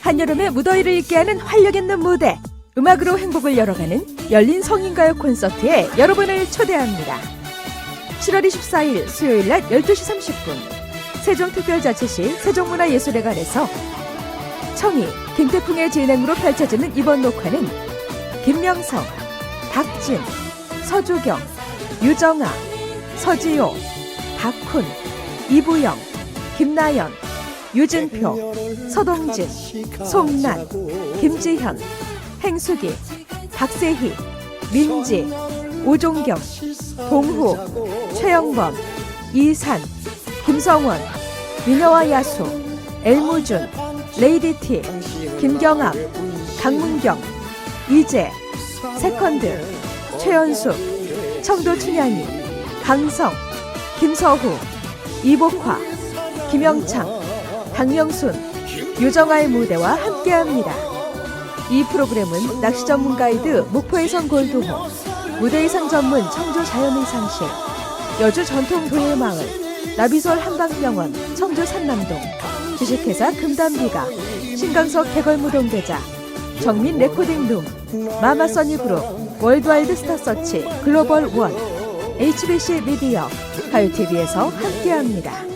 한여름의 무더위를 잊게 하는 활력 있는 무대. 음악으로 행복을 열어가는 열린 성인가요 콘서트에 여러분을 초대합니다. 7월 24일 수요일 낮 12시 30분 세종특별자치시 세종문화예술회관에서 청이 김태풍의 진행으로 펼쳐지는 이번 녹화는 김명성, 박진, 서주경, 유정아, 서지호, 박훈, 이부영, 김나연, 유진표, 서동진, 송난, 김지현, 행수기, 박세희, 민지, 오종경, 동후, 최영범, 이산, 김성원, 미녀와 야수, 엘무준, 레이디티, 김경암, 강문경, 이재, 세컨드, 최연숙, 청도 춘향이, 강성, 김서후, 이복화, 김영창, 박명순, 유정아의 무대와 함께합니다. 이 프로그램은 낚시 전문 가이드 목포의성 골드호, 무대의상 전문 청주 자연의상실, 여주 전통 도예마을, 나비솔 한방병원, 청주 산남동, 주식회사 금담비가, 신강석 개걸무동대자, 정민 레코딩룸, 마마써니그룹, 월드와이드 스타서치, 글로벌 원, HBC 미디어, 가요TV에서 함께합니다.